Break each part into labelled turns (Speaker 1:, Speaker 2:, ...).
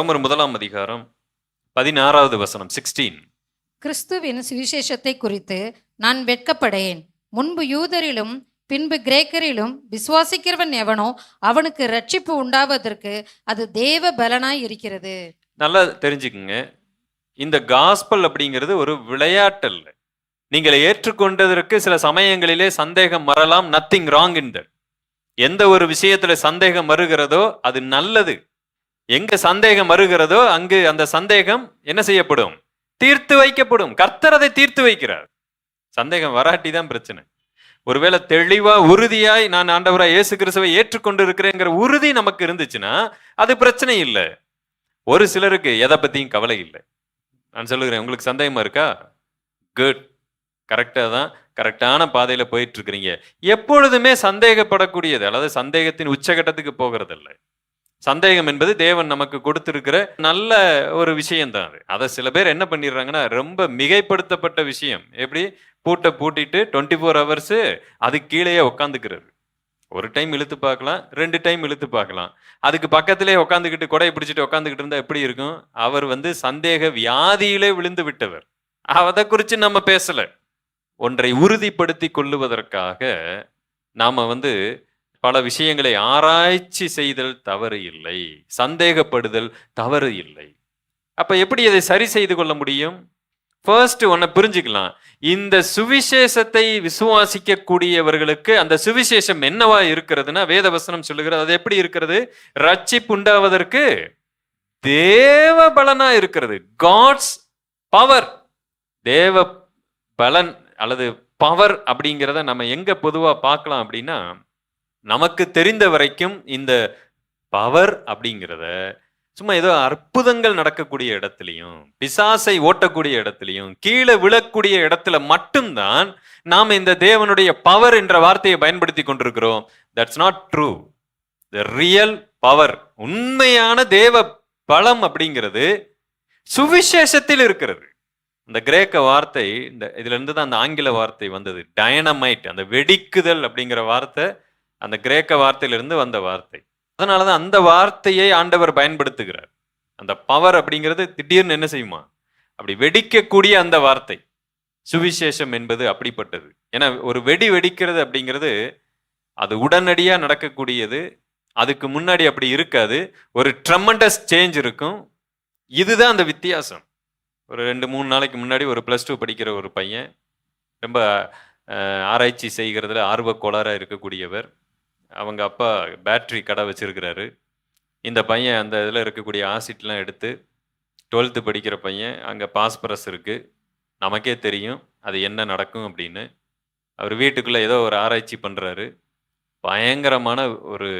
Speaker 1: ரோமர் முதலாம் அதிகாரம் பதினாறாவது வசனம் சிக்ஸ்டீன்
Speaker 2: கிறிஸ்துவின் சுவிசேஷத்தை குறித்து நான் வெட்கப்படேன். முன்பு யூதரிலும் பின்பு கிரேக்கரிலும் விசுவாசிக்கிறவன் எவனோ அவனுக்கு ரட்சிப்பு உண்டாவதற்கு அது தேவ பலனாய் இருக்கிறது.
Speaker 1: நல்லா தெரிஞ்சுக்குங்க. இந்த காஸ்பல் அப்படிங்கிறது ஒரு விளையாட்டு அல்ல நீங்கள் ஏற்றுக்கொண்டதற்கு சில சமயங்களிலே சந்தேகம் வரலாம் நத்திங் ராங் இன் தட் எந்த ஒரு விஷயத்துல சந்தேகம் வருகிறதோ அது நல்லது. எங்க சந்தேகம் வருகிறதோ அங்கு அந்த சந்தேகம் என்ன செய்யப்படும்? தீர்த்து வைக்கப்படும். கர்த்தர் அதை தீர்த்து வைக்கிறார். சந்தேகம் வராட்டி தான் பிரச்சனை. ஒருவேளை தெளிவா உறுதியாய் நான் ஆண்டவராக இயேசு கிறிஸ்துவை ஏற்றுக்கொண்டு இருக்கிறேங்கிற உறுதி நமக்கு இருந்துச்சுன்னா அது பிரச்சனை இல்லை. ஒரு சிலருக்கு எதை பத்தியும் கவலை இல்லை. நான் சொல்லுகிறேன் உங்களுக்கு சந்தேகமா இருக்கா? குட் கரெக்டாக தான் கரெக்டான பாதையில போயிட்டு இருக்கிறீங்க. எப்பொழுதுமே சந்தேகப்படக்கூடியது அல்லது சந்தேகத்தின் உச்சகட்டத்துக்கு போகிறதில்ல. சந்தேகம் என்பது தேவன் நமக்கு கொடுத்திருக்கிற நல்ல ஒரு விஷயம் தான் அது. அதை சில பேர் என்ன பண்ணிடுறாங்கன்னா ரொம்ப மிகைப்படுத்தப்பட்ட விஷயம். எப்படி? பூட்டை பூட்டிட்டு டுவெண்ட்டி ஃபோர் ஹவர்ஸு அது கீழேயே உட்காந்துக்கிறது ஒரு டைம் இழுத்து பார்க்கலாம் ரெண்டு டைம் இழுத்து பார்க்கலாம். அதுக்கு பக்கத்திலே உட்காந்துக்கிட்டு கொடையை பிடிச்சிட்டு உட்காந்துக்கிட்டு இருந்தால் எப்படி இருக்கும்? அவர் வந்து சந்தேக வியாதியிலே விழுந்து விட்டவர். அதை குறித்து நம்ம பேசலை. ஒன்றை உறுதிப்படுத்தி கொள்ளுவதற்காக நாம் வந்து பல விஷயங்களை ஆராய்ச்சி செய்தல் தவறு இல்லை சந்தேகப்படுதல் தவறு இல்லை. அப்ப எப்படி அதை சரி செய்து கொள்ள முடியும்? ஃபர்ஸ்ட் ஒன்னை புரிஞ்சுக்கலாம். இந்த சுவிசேஷத்தை விசுவாசிக்க கூடியவர்களுக்கு அந்த சுவிசேஷம் என்னவா இருக்கிறதுனா வேதவசனம் சொல்லுகிறது அது எப்படி இருக்கிறது? ரட்சிப்பு உண்டாவதற்கு தேவ பலனா இருக்கிறது. காட்ஸ் பவர் தேவ பலன் அல்லது பவர் அப்படிங்கிறத நம்ம எங்க பொதுவா பார்க்கலாம் அப்படின்னா நமக்கு தெரிந்த வரைக்கும் இந்த பவர் அப்படிங்கிறத சும்மா ஏதோ அற்புதங்கள் நடக்கக்கூடிய இடத்துலையும் பிசாசை ஓட்டக்கூடிய இடத்துலையும் கீழே விழக்கூடிய இடத்துல மட்டும்தான் நாம் இந்த தேவனுடைய பவர் என்ற வார்த்தையை பயன்படுத்தி கொண்டிருக்கிறோம். That's not true the real power உண்மையான தேவ பலம் அப்படிங்கிறது சுவிசேஷத்தில் இருக்கிறது. அந்த கிரேக்க வார்த்தை இந்த இதுல இருந்து தான் அந்த ஆங்கில வார்த்தை வந்தது. டைனமைட் அந்த வெடிக்குதல் அப்படிங்கிற வார்த்தை அந்த கிரேக்க வார்த்தையிலிருந்து வந்த வார்த்தை. அதனாலதான் அந்த வார்த்தையை ஆண்டவர் பயன்படுத்துகிறார். அந்த பவர் அப்படிங்கிறது திடீர்னு என்ன செய்யுமா? அப்படி வெடிக்கக்கூடிய அந்த வார்த்தை. சுவிசேஷம் என்பது அப்படிப்பட்டது. ஏன்னா ஒரு வெடி வெடிக்கிறது அப்படிங்கிறது அது உடனடியாக நடக்கக்கூடியது. அதுக்கு முன்னாடி அப்படி இருக்காது. ஒரு ட்ரமண்டஸ் சேஞ்ச் இருக்கும். இதுதான் அந்த வித்தியாசம். ஒரு ரெண்டு மூணு நாளைக்கு முன்னாடி ஒரு ப்ளஸ் டூ படிக்கிற ஒரு பையன் ரொம்ப ஆராய்ச்சி செய்கிறதுல ஆர்வக்கோளாராக இருக்கக்கூடியவர். அவங்க அப்பா பேட்ரி கடை வச்சிருக்கிறாரு. இந்த பையன் அந்த இதில் இருக்கக்கூடிய ஆசிட்லாம் எடுத்து டுவெல்த்து படிக்கிற பையன் அங்கே பாஸ்பரஸ் இருக்குது நமக்கே தெரியும் அது என்ன நடக்கும் அப்படின்னு. அவர் வீட்டுக்குள்ளே ஏதோ ஒரு ஆராய்ச்சி பண்ணுறாரு பயங்கரமான ஒரு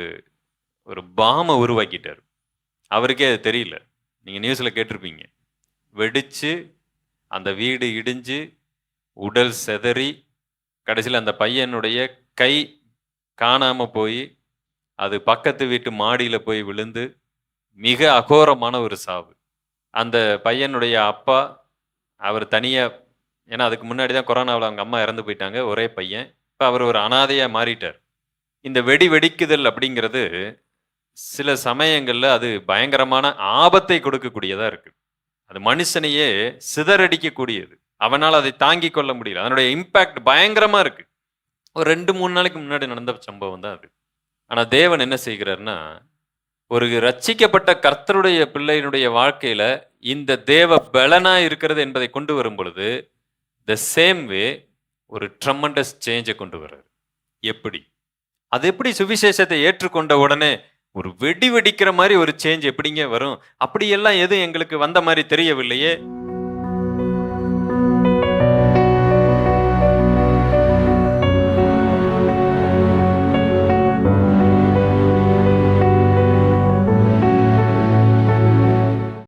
Speaker 1: ஒரு பாமை உருவாக்கிட்டார். அவருக்கே அது தெரியல. நீங்கள் நியூஸில் கேட்டிருப்பீங்க. வெடித்து அந்த வீடு இடிஞ்சு உடல் செதறி கடைசியில் அந்த பையனுடைய கை காணாமல் போய் அது பக்கத்து வீட்டு மாடியில் போய் விழுந்து மிக அகோரமான ஒரு சாவு. அந்த பையனுடைய அப்பா அவர் தனியாக ஏன்னா அதுக்கு முன்னாடி தான் கொரோனாவில் அவங்க அம்மா இறந்து போயிட்டாங்க ஒரே பையன். இப்போ அவர் ஒரு அனாதையாக மாறிட்டார். இந்த வெடி வெடிக்குதல் அப்படிங்கிறது சில சமயங்களில் அது பயங்கரமான ஆபத்தை கொடுக்கக்கூடியதாக இருக்கு. அது மனுஷனையே சிதறடிக்கக்கூடியது. அவனால் அதை தாங்கிக் கொள்ள முடியல. அதனுடைய இம்பேக்ட் பயங்கரமாக இருக்குது ஒரு ரெண்டு மூணு நாளைக்கு முன்னாடி நடந்த சம்பவம் தான் அது. ஆனா தேவன் என்ன செய்கிறார்னா ஒரு ரட்சிக்கப்பட்ட கர்த்தருடைய பிள்ளையினுடைய வாழ்க்கையில இந்த தேவ பலனா இருக்கிறது என்பதை கொண்டு வரும் பொழுது த சேம் வே ஒரு ட்ரமண்டஸ் சேஞ்சை கொண்டு வர்றாரு. எப்படி? அது எப்படி சுவிசேஷத்தை ஏற்றுக்கொண்ட உடனே ஒரு வெடி வெடிக்கிற மாதிரி ஒரு சேஞ்ச் எப்படிங்க வரும்? அப்படியெல்லாம் எதுவும் எங்களுக்கு வந்த மாதிரி தெரியவில்லையே.